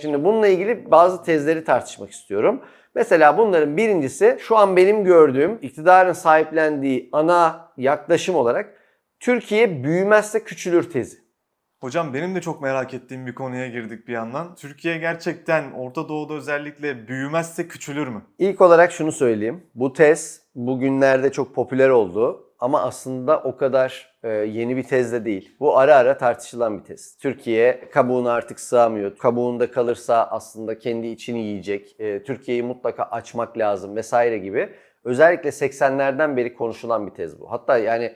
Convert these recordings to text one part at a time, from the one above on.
Şimdi bununla ilgili bazı tezleri tartışmak istiyorum. Mesela bunların birincisi şu an benim gördüğüm iktidarın sahiplendiği ana yaklaşım olarak Türkiye büyümezse küçülür tezi. Hocam benim de çok merak ettiğim bir konuya girdik bir yandan. Türkiye gerçekten Orta Doğu'da özellikle büyümezse küçülür mü? İlk olarak şunu söyleyeyim. Bu tez bugünlerde çok popüler oldu ama aslında o kadar e, yeni bir tez de değil. Bu ara ara tartışılan bir tez. Türkiye kabuğuna artık sığamıyor. Kabuğunda kalırsa aslında kendi içini yiyecek. E, Türkiye'yi mutlaka açmak lazım vesaire gibi. Özellikle 80'lerden beri konuşulan bir tez bu. Hatta yani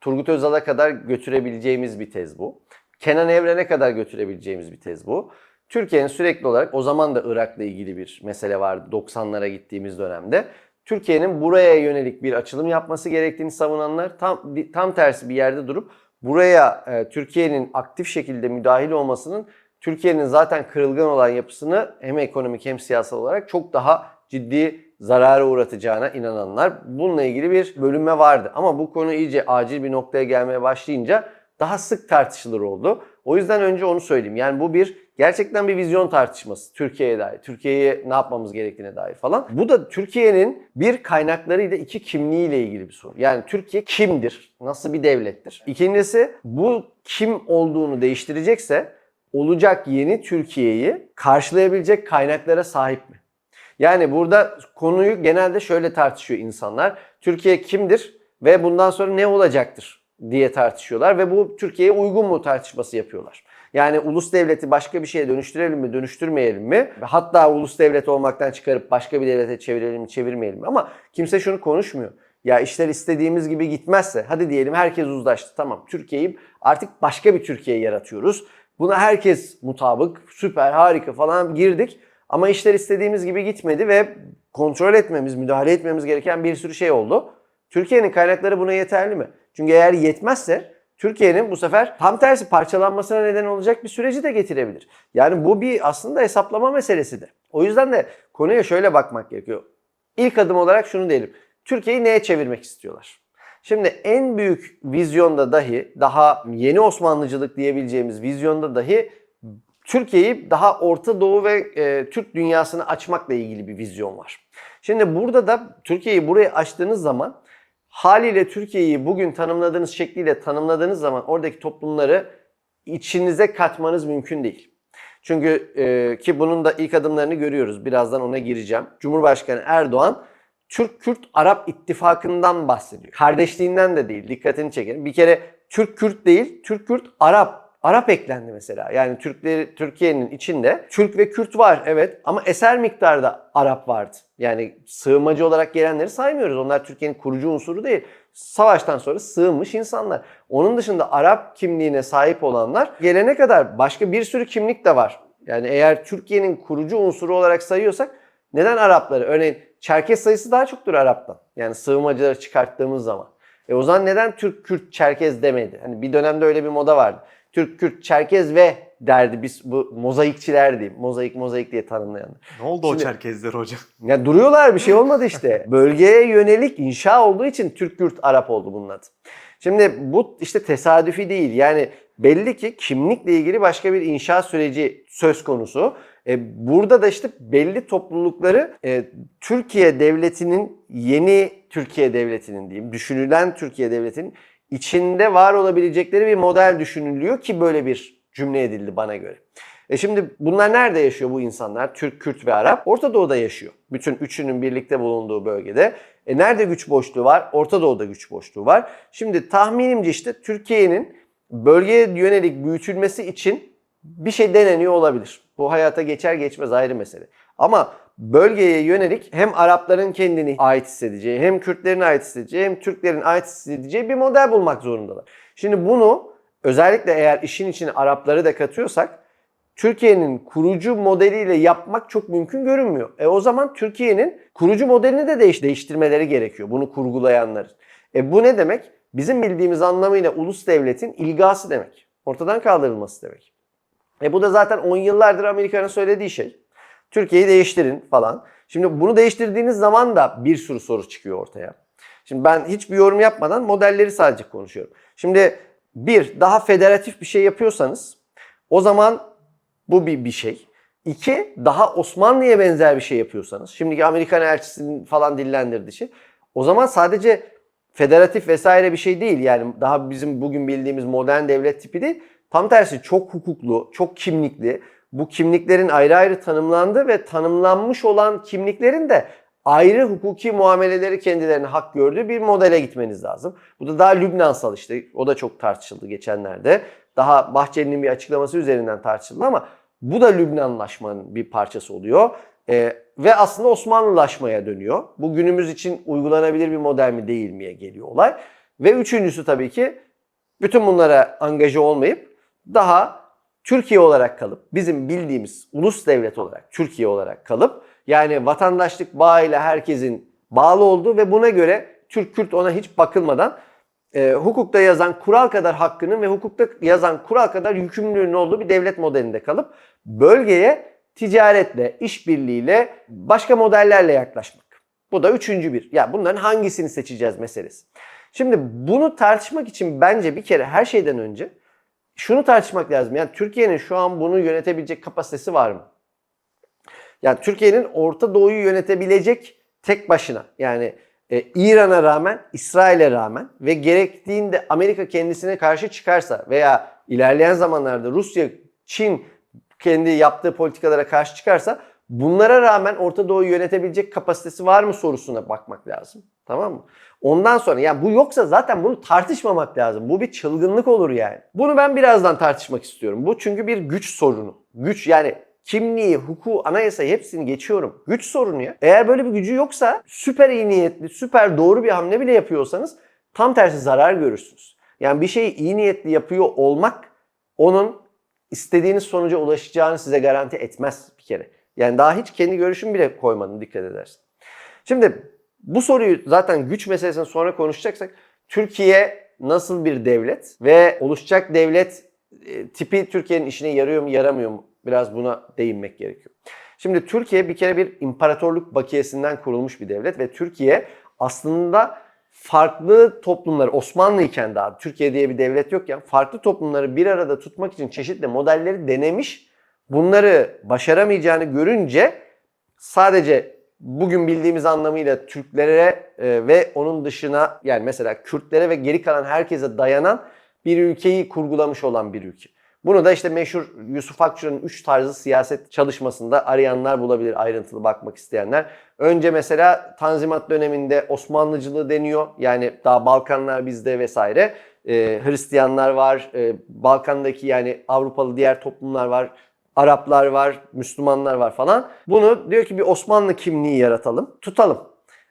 Turgut Özal'a kadar götürebileceğimiz bir tez bu. Kenan Evren'e kadar götürebileceğimiz bir tez bu. Türkiye'nin sürekli olarak o zaman da Irak'la ilgili bir mesele vardı 90'lara gittiğimiz dönemde. Türkiye'nin buraya yönelik bir açılım yapması gerektiğini savunanlar tam tam tersi bir yerde durup buraya e, Türkiye'nin aktif şekilde müdahil olmasının Türkiye'nin zaten kırılgan olan yapısını hem ekonomik hem siyasal olarak çok daha ciddi zarara uğratacağına inananlar. Bununla ilgili bir bölünme vardı. Ama bu konu iyice acil bir noktaya gelmeye başlayınca daha sık tartışılır oldu. O yüzden önce onu söyleyeyim. Yani bu bir gerçekten bir vizyon tartışması Türkiye'ye dair. Türkiye'ye ne yapmamız gerektiğine dair falan. Bu da Türkiye'nin bir kaynaklarıyla iki kimliğiyle ilgili bir soru. Yani Türkiye kimdir? Nasıl bir devlettir? İkincisi bu kim olduğunu değiştirecekse olacak yeni Türkiye'yi karşılayabilecek kaynaklara sahip mi? Yani burada konuyu genelde şöyle tartışıyor insanlar. Türkiye kimdir ve bundan sonra ne olacaktır diye tartışıyorlar ve bu Türkiye'ye uygun mu tartışması yapıyorlar. Yani ulus devleti başka bir şeye dönüştürelim mi, dönüştürmeyelim mi? Hatta ulus devlet olmaktan çıkarıp başka bir devlete çevirelim mi, çevirmeyelim mi? Ama kimse şunu konuşmuyor. Ya işler istediğimiz gibi gitmezse, hadi diyelim herkes uzlaştı. Tamam Türkiye'yi artık başka bir Türkiye yaratıyoruz. Buna herkes mutabık, süper, harika falan girdik. Ama işler istediğimiz gibi gitmedi ve kontrol etmemiz, müdahale etmemiz gereken bir sürü şey oldu. Türkiye'nin kaynakları buna yeterli mi? Çünkü eğer yetmezse Türkiye'nin bu sefer tam tersi parçalanmasına neden olacak bir süreci de getirebilir. Yani bu bir aslında hesaplama meselesidir. O yüzden de konuya şöyle bakmak gerekiyor. İlk adım olarak şunu diyelim. Türkiye'yi neye çevirmek istiyorlar? Şimdi en büyük vizyonda dahi, daha yeni Osmanlıcılık diyebileceğimiz vizyonda dahi Türkiye'yi daha Orta Doğu ve e, Türk dünyasını açmakla ilgili bir vizyon var. Şimdi burada da Türkiye'yi buraya açtığınız zaman haliyle Türkiye'yi bugün tanımladığınız şekliyle tanımladığınız zaman oradaki toplumları içinize katmanız mümkün değil. Çünkü e, ki bunun da ilk adımlarını görüyoruz. Birazdan ona gireceğim. Cumhurbaşkanı Erdoğan Türk-Kürt-Arap ittifakından bahsediyor. Kardeşliğinden de değil. Dikkatini çekelim. Bir kere Türk-Kürt değil, Türk-Kürt-Arap Arap eklendi mesela. Yani Türkleri Türkiye'nin içinde Türk ve Kürt var evet ama eser miktarda Arap vardı. Yani sığınmacı olarak gelenleri saymıyoruz. Onlar Türkiye'nin kurucu unsuru değil. Savaştan sonra sığınmış insanlar. Onun dışında Arap kimliğine sahip olanlar gelene kadar başka bir sürü kimlik de var. Yani eğer Türkiye'nin kurucu unsuru olarak sayıyorsak neden Arapları? Örneğin Çerkes sayısı daha çoktur Arap'tan. Yani sığınmacıları çıkarttığımız zaman. E o zaman neden Türk, Kürt, Çerkez demedi? Hani bir dönemde öyle bir moda vardı. Türk, Kürt, Çerkez ve derdi biz bu mozaikçiler diyeyim. Mozaik mozaik diye tanımlayanlar. Ne oldu Şimdi- o Çerkezler hocam? Ya duruyorlar bir şey olmadı işte. Bölgeye yönelik inşa olduğu için Türk, Kürt, Arap oldu bunun adı. Şimdi bu işte tesadüfi değil. Yani belli ki kimlikle ilgili başka bir inşa süreci söz konusu. E, burada da işte belli toplulukları e, Türkiye devletinin yeni Türkiye devletinin diyeyim düşünülen Türkiye devletinin içinde var olabilecekleri bir model düşünülüyor ki böyle bir cümle edildi bana göre. E şimdi bunlar nerede yaşıyor bu insanlar? Türk, Kürt ve Arap. Orta Doğu'da yaşıyor. Bütün üçünün birlikte bulunduğu bölgede. E nerede güç boşluğu var? Orta Doğu'da güç boşluğu var. Şimdi tahminimce işte Türkiye'nin bölgeye yönelik büyütülmesi için bir şey deneniyor olabilir. Bu hayata geçer geçmez ayrı mesele. Ama bölgeye yönelik hem Arapların kendini ait hissedeceği, hem Kürtlerin ait hissedeceği, hem Türklerin ait hissedeceği bir model bulmak zorundalar. Şimdi bunu özellikle eğer işin içine Arapları da katıyorsak Türkiye'nin kurucu modeliyle yapmak çok mümkün görünmüyor. E o zaman Türkiye'nin kurucu modelini de değiş değiştirmeleri gerekiyor bunu kurgulayanların. E bu ne demek? Bizim bildiğimiz anlamıyla ulus devletin ilgası demek. Ortadan kaldırılması demek. E bu da zaten 10 yıllardır Amerika'nın söylediği şey. Türkiye'yi değiştirin falan. Şimdi bunu değiştirdiğiniz zaman da bir sürü soru çıkıyor ortaya. Şimdi ben hiçbir yorum yapmadan modelleri sadece konuşuyorum. Şimdi bir, daha federatif bir şey yapıyorsanız o zaman bu bir, bir şey. İki, daha Osmanlı'ya benzer bir şey yapıyorsanız, şimdiki Amerikan elçisinin falan dillendirdiği şey, o zaman sadece federatif vesaire bir şey değil. Yani daha bizim bugün bildiğimiz modern devlet tipi değil. Tam tersi çok hukuklu, çok kimlikli. Bu kimliklerin ayrı ayrı tanımlandığı ve tanımlanmış olan kimliklerin de ayrı hukuki muameleleri kendilerine hak gördüğü bir modele gitmeniz lazım. Bu da daha Lübnansal işte. O da çok tartışıldı geçenlerde. Daha Bahçeli'nin bir açıklaması üzerinden tartışıldı ama bu da Lübnanlaşmanın bir parçası oluyor. Ee, ve aslında Osmanlılaşmaya dönüyor. Bu günümüz için uygulanabilir bir model mi değil miye geliyor olay. Ve üçüncüsü tabii ki bütün bunlara angaje olmayıp daha Türkiye olarak kalıp bizim bildiğimiz ulus devlet olarak Türkiye olarak kalıp yani vatandaşlık bağıyla herkesin bağlı olduğu ve buna göre Türk-Kürt ona hiç bakılmadan e, hukukta yazan kural kadar hakkının ve hukukta yazan kural kadar yükümlülüğünün olduğu bir devlet modelinde kalıp bölgeye ticaretle, işbirliğiyle, başka modellerle yaklaşmak. Bu da üçüncü bir. Ya bunların hangisini seçeceğiz meselesi. Şimdi bunu tartışmak için bence bir kere her şeyden önce şunu tartışmak lazım. Yani Türkiye'nin şu an bunu yönetebilecek kapasitesi var mı? Yani Türkiye'nin Orta Doğu'yu yönetebilecek tek başına yani e, İran'a rağmen, İsrail'e rağmen ve gerektiğinde Amerika kendisine karşı çıkarsa veya ilerleyen zamanlarda Rusya, Çin kendi yaptığı politikalara karşı çıkarsa bunlara rağmen Orta Doğu'yu yönetebilecek kapasitesi var mı sorusuna bakmak lazım. Tamam mı? Ondan sonra yani bu yoksa zaten bunu tartışmamak lazım. Bu bir çılgınlık olur yani. Bunu ben birazdan tartışmak istiyorum. Bu çünkü bir güç sorunu. Güç yani kimliği, hukuku, anayasayı hepsini geçiyorum. Güç sorunu ya. Eğer böyle bir gücü yoksa süper iyi niyetli, süper doğru bir hamle bile yapıyorsanız tam tersi zarar görürsünüz. Yani bir şeyi iyi niyetli yapıyor olmak onun istediğiniz sonuca ulaşacağını size garanti etmez bir kere. Yani daha hiç kendi görüşümü bile koymadım dikkat edersin. Şimdi bu soruyu zaten güç meselesini sonra konuşacaksak Türkiye nasıl bir devlet ve oluşacak devlet e, tipi Türkiye'nin işine yarıyor mu yaramıyor mu biraz buna değinmek gerekiyor. Şimdi Türkiye bir kere bir imparatorluk bakiyesinden kurulmuş bir devlet ve Türkiye aslında farklı toplumları Osmanlı iken daha Türkiye diye bir devlet yokken farklı toplumları bir arada tutmak için çeşitli modelleri denemiş. Bunları başaramayacağını görünce sadece bugün bildiğimiz anlamıyla Türklere e, ve onun dışına yani mesela Kürtlere ve geri kalan herkese dayanan bir ülkeyi kurgulamış olan bir ülke. Bunu da işte meşhur Yusuf Akçur'un üç tarzı siyaset çalışmasında arayanlar bulabilir ayrıntılı bakmak isteyenler. Önce mesela Tanzimat döneminde Osmanlıcılığı deniyor. Yani daha Balkanlar bizde vesaire. Ee, Hristiyanlar var, ee, Balkan'daki yani Avrupalı diğer toplumlar var. Araplar var, Müslümanlar var falan. Bunu diyor ki bir Osmanlı kimliği yaratalım, tutalım.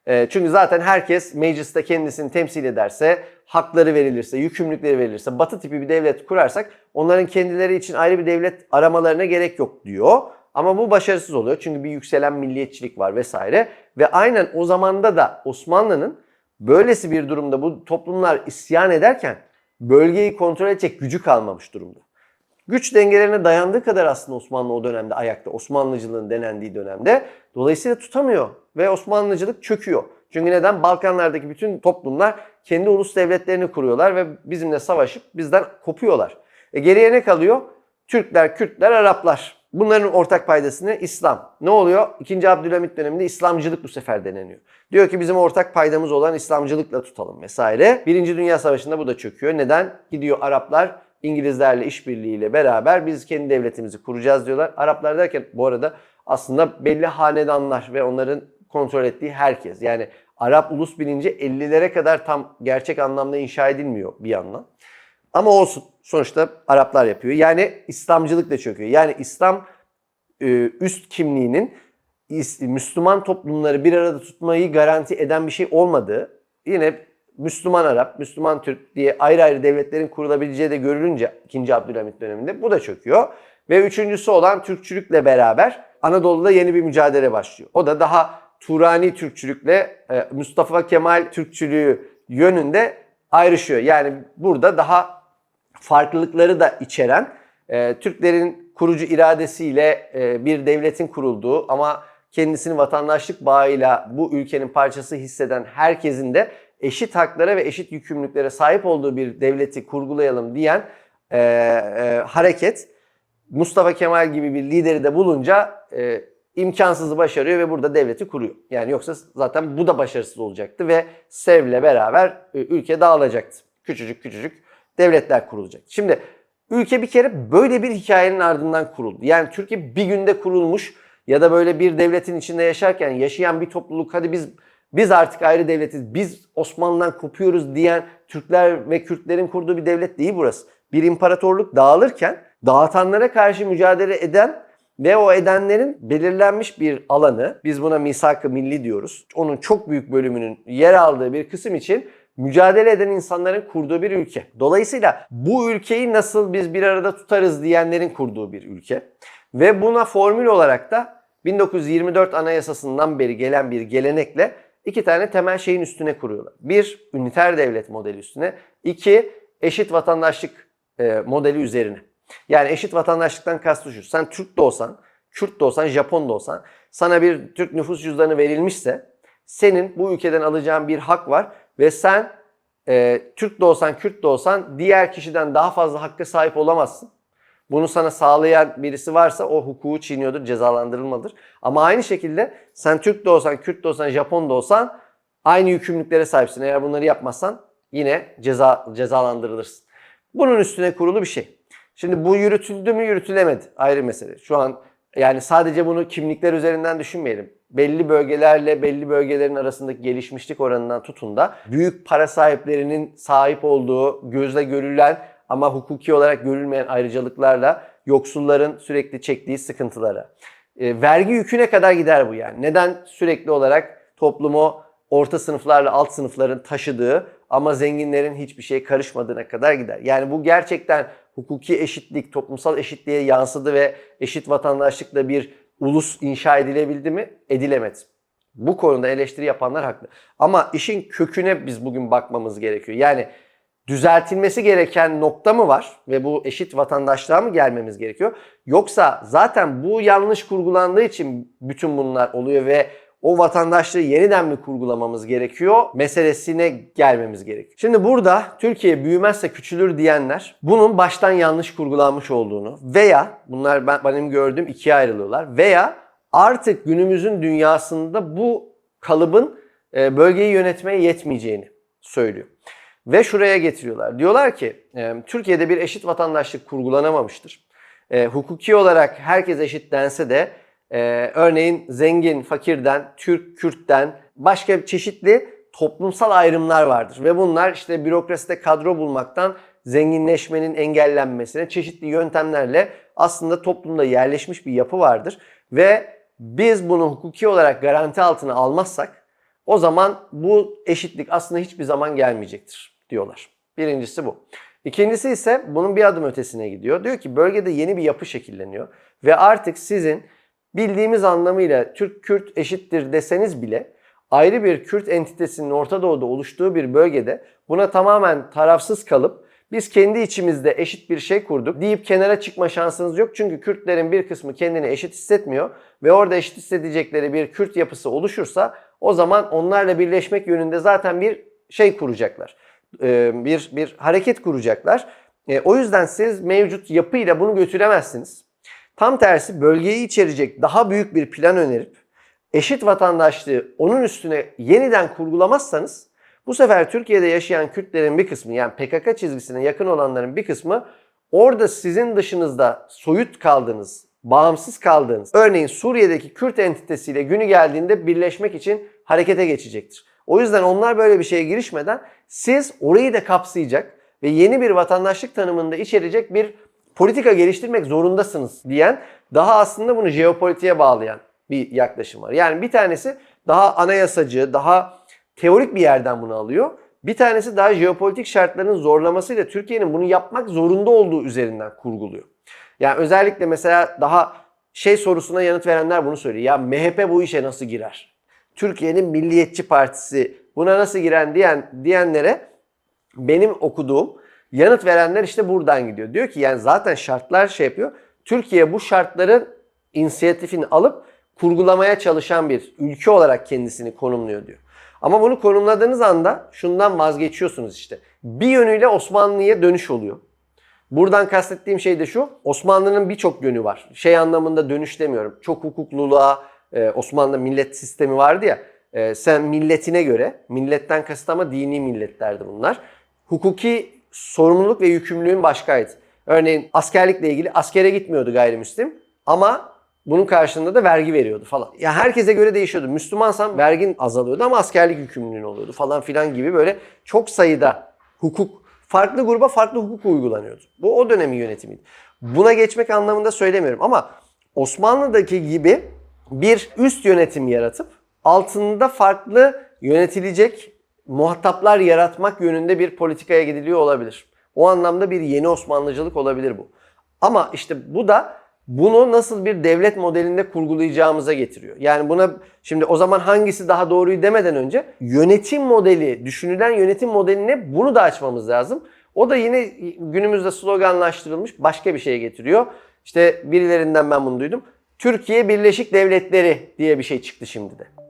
E, çünkü zaten herkes mecliste kendisini temsil ederse, hakları verilirse, yükümlülükleri verilirse, batı tipi bir devlet kurarsak onların kendileri için ayrı bir devlet aramalarına gerek yok diyor. Ama bu başarısız oluyor çünkü bir yükselen milliyetçilik var vesaire. Ve aynen o zamanda da Osmanlı'nın böylesi bir durumda bu toplumlar isyan ederken bölgeyi kontrol edecek gücü kalmamış durumda. Güç dengelerine dayandığı kadar aslında Osmanlı o dönemde ayakta. Osmanlıcılığın denendiği dönemde. Dolayısıyla tutamıyor ve Osmanlıcılık çöküyor. Çünkü neden? Balkanlardaki bütün toplumlar kendi ulus devletlerini kuruyorlar ve bizimle savaşıp bizden kopuyorlar. E geriye ne kalıyor? Türkler, Kürtler, Araplar. Bunların ortak paydası ne? İslam. Ne oluyor? İkinci Abdülhamit döneminde İslamcılık bu sefer deneniyor. Diyor ki bizim ortak paydamız olan İslamcılıkla tutalım vesaire. Birinci Dünya Savaşı'nda bu da çöküyor. Neden? Gidiyor Araplar İngilizlerle işbirliğiyle beraber biz kendi devletimizi kuracağız diyorlar. Araplar derken bu arada aslında belli hanedanlar ve onların kontrol ettiği herkes. Yani Arap ulus bilinci 50'lere kadar tam gerçek anlamda inşa edilmiyor bir yandan. Ama olsun. Sonuçta Araplar yapıyor. Yani İslamcılık da çöküyor. Yani İslam e, üst kimliğinin Müslüman toplumları bir arada tutmayı garanti eden bir şey olmadığı yine Müslüman Arap, Müslüman Türk diye ayrı ayrı devletlerin kurulabileceği de görülünce 2. Abdülhamit döneminde bu da çöküyor. Ve üçüncüsü olan Türkçülükle beraber Anadolu'da yeni bir mücadele başlıyor. O da daha Turani Türkçülükle e, Mustafa Kemal Türkçülüğü yönünde ayrışıyor. Yani burada daha farklılıkları da içeren e, Türklerin kurucu iradesiyle e, bir devletin kurulduğu ama kendisini vatandaşlık bağıyla bu ülkenin parçası hisseden herkesin de eşit haklara ve eşit yükümlülüklere sahip olduğu bir devleti kurgulayalım diyen e, e, hareket Mustafa Kemal gibi bir lideri de bulunca e, imkansızı başarıyor ve burada devleti kuruyor. Yani yoksa zaten bu da başarısız olacaktı ve Sev'le beraber e, ülke dağılacaktı. Küçücük küçücük devletler kurulacak. Şimdi ülke bir kere böyle bir hikayenin ardından kuruldu. Yani Türkiye bir günde kurulmuş ya da böyle bir devletin içinde yaşarken yaşayan bir topluluk hadi biz biz artık ayrı devletiz, biz Osmanlı'dan kopuyoruz diyen Türkler ve Kürtlerin kurduğu bir devlet değil burası. Bir imparatorluk dağılırken dağıtanlara karşı mücadele eden ve o edenlerin belirlenmiş bir alanı, biz buna misak-ı milli diyoruz. Onun çok büyük bölümünün yer aldığı bir kısım için mücadele eden insanların kurduğu bir ülke. Dolayısıyla bu ülkeyi nasıl biz bir arada tutarız diyenlerin kurduğu bir ülke. Ve buna formül olarak da 1924 Anayasası'ndan beri gelen bir gelenekle iki tane temel şeyin üstüne kuruyorlar. Bir, üniter devlet modeli üstüne. iki eşit vatandaşlık e, modeli üzerine. Yani eşit vatandaşlıktan kastı şu. Sen Türk de olsan, Kürt de olsan, Japon da olsan sana bir Türk nüfus cüzdanı verilmişse senin bu ülkeden alacağın bir hak var ve sen e, Türk de olsan, Kürt de olsan diğer kişiden daha fazla hakka sahip olamazsın. Bunu sana sağlayan birisi varsa o hukuku çiğniyordur, cezalandırılmalıdır. Ama aynı şekilde sen Türk de olsan, Kürt de olsan, Japon da olsan aynı yükümlülüklere sahipsin. Eğer bunları yapmazsan yine ceza cezalandırılırsın. Bunun üstüne kurulu bir şey. Şimdi bu yürütüldü mü yürütülemedi ayrı mesele. Şu an yani sadece bunu kimlikler üzerinden düşünmeyelim. Belli bölgelerle belli bölgelerin arasındaki gelişmişlik oranından tutun da büyük para sahiplerinin sahip olduğu gözle görülen ama hukuki olarak görülmeyen ayrıcalıklarla yoksulların sürekli çektiği sıkıntılara. E, vergi yüküne kadar gider bu yani. Neden sürekli olarak toplumu orta sınıflarla alt sınıfların taşıdığı ama zenginlerin hiçbir şeye karışmadığına kadar gider. Yani bu gerçekten hukuki eşitlik, toplumsal eşitliğe yansıdı ve eşit vatandaşlıkla bir ulus inşa edilebildi mi? Edilemedi. Bu konuda eleştiri yapanlar haklı. Ama işin köküne biz bugün bakmamız gerekiyor. Yani düzeltilmesi gereken nokta mı var ve bu eşit vatandaşlığa mı gelmemiz gerekiyor? Yoksa zaten bu yanlış kurgulandığı için bütün bunlar oluyor ve o vatandaşlığı yeniden mi kurgulamamız gerekiyor meselesine gelmemiz gerekiyor. Şimdi burada Türkiye büyümezse küçülür diyenler bunun baştan yanlış kurgulanmış olduğunu veya bunlar ben, benim gördüğüm ikiye ayrılıyorlar veya artık günümüzün dünyasında bu kalıbın e, bölgeyi yönetmeye yetmeyeceğini söylüyor. Ve şuraya getiriyorlar. Diyorlar ki e, Türkiye'de bir eşit vatandaşlık kurgulanamamıştır. E, hukuki olarak herkes eşit dense de e, örneğin zengin, fakirden, Türk, Kürt'ten başka çeşitli toplumsal ayrımlar vardır. Ve bunlar işte bürokraside kadro bulmaktan zenginleşmenin engellenmesine çeşitli yöntemlerle aslında toplumda yerleşmiş bir yapı vardır. Ve biz bunu hukuki olarak garanti altına almazsak o zaman bu eşitlik aslında hiçbir zaman gelmeyecektir diyorlar. Birincisi bu. İkincisi ise bunun bir adım ötesine gidiyor. Diyor ki bölgede yeni bir yapı şekilleniyor ve artık sizin bildiğimiz anlamıyla Türk-Kürt eşittir deseniz bile ayrı bir Kürt entitesinin Orta Doğu'da oluştuğu bir bölgede buna tamamen tarafsız kalıp biz kendi içimizde eşit bir şey kurduk deyip kenara çıkma şansınız yok. Çünkü Kürtlerin bir kısmı kendini eşit hissetmiyor ve orada eşit hissedecekleri bir Kürt yapısı oluşursa o zaman onlarla birleşmek yönünde zaten bir şey kuracaklar. Ee, bir bir hareket kuracaklar. Ee, O yüzden siz mevcut yapıyla bunu götüremezsiniz. Tam tersi bölgeyi içerecek daha büyük bir plan önerip eşit vatandaşlığı onun üstüne yeniden kurgulamazsanız bu sefer Türkiye'de yaşayan Kürtlerin bir kısmı yani PKK çizgisine yakın olanların bir kısmı orada sizin dışınızda soyut kaldığınız, bağımsız kaldığınız örneğin Suriye'deki Kürt entitesiyle günü geldiğinde birleşmek için harekete geçecektir. O yüzden onlar böyle bir şeye girişmeden siz orayı da kapsayacak ve yeni bir vatandaşlık tanımında içerecek bir politika geliştirmek zorundasınız diyen daha aslında bunu jeopolitiğe bağlayan bir yaklaşım var. Yani bir tanesi daha anayasacı, daha teorik bir yerden bunu alıyor. Bir tanesi daha jeopolitik şartların zorlamasıyla Türkiye'nin bunu yapmak zorunda olduğu üzerinden kurguluyor. Yani özellikle mesela daha şey sorusuna yanıt verenler bunu söylüyor. Ya MHP bu işe nasıl girer? Türkiye'nin Milliyetçi Partisi buna nasıl giren diyen diyenlere benim okuduğum yanıt verenler işte buradan gidiyor. Diyor ki yani zaten şartlar şey yapıyor. Türkiye bu şartların inisiyatifini alıp kurgulamaya çalışan bir ülke olarak kendisini konumluyor diyor. Ama bunu konumladığınız anda şundan vazgeçiyorsunuz işte. Bir yönüyle Osmanlı'ya dönüş oluyor. Buradan kastettiğim şey de şu. Osmanlı'nın birçok yönü var. Şey anlamında dönüş demiyorum. Çok hukukluluğa, e, Osmanlı millet sistemi vardı ya. e, sen milletine göre, milletten kasıt ama dini milletlerdi bunlar. Hukuki sorumluluk ve yükümlülüğün başkaydı. Örneğin askerlikle ilgili askere gitmiyordu gayrimüslim ama bunun karşılığında da vergi veriyordu falan. Ya herkese göre değişiyordu. Müslümansan vergin azalıyordu ama askerlik yükümlülüğün oluyordu falan filan gibi böyle çok sayıda hukuk farklı gruba farklı hukuk uygulanıyordu. Bu o dönemin yönetimiydi. Buna geçmek anlamında söylemiyorum ama Osmanlı'daki gibi bir üst yönetim yaratıp altında farklı yönetilecek muhataplar yaratmak yönünde bir politikaya gidiliyor olabilir. O anlamda bir yeni Osmanlıcılık olabilir bu. Ama işte bu da bunu nasıl bir devlet modelinde kurgulayacağımıza getiriyor. Yani buna şimdi o zaman hangisi daha doğruyu demeden önce yönetim modeli, düşünülen yönetim modeline bunu da açmamız lazım. O da yine günümüzde sloganlaştırılmış başka bir şeye getiriyor. İşte birilerinden ben bunu duydum. Türkiye Birleşik Devletleri diye bir şey çıktı şimdi de.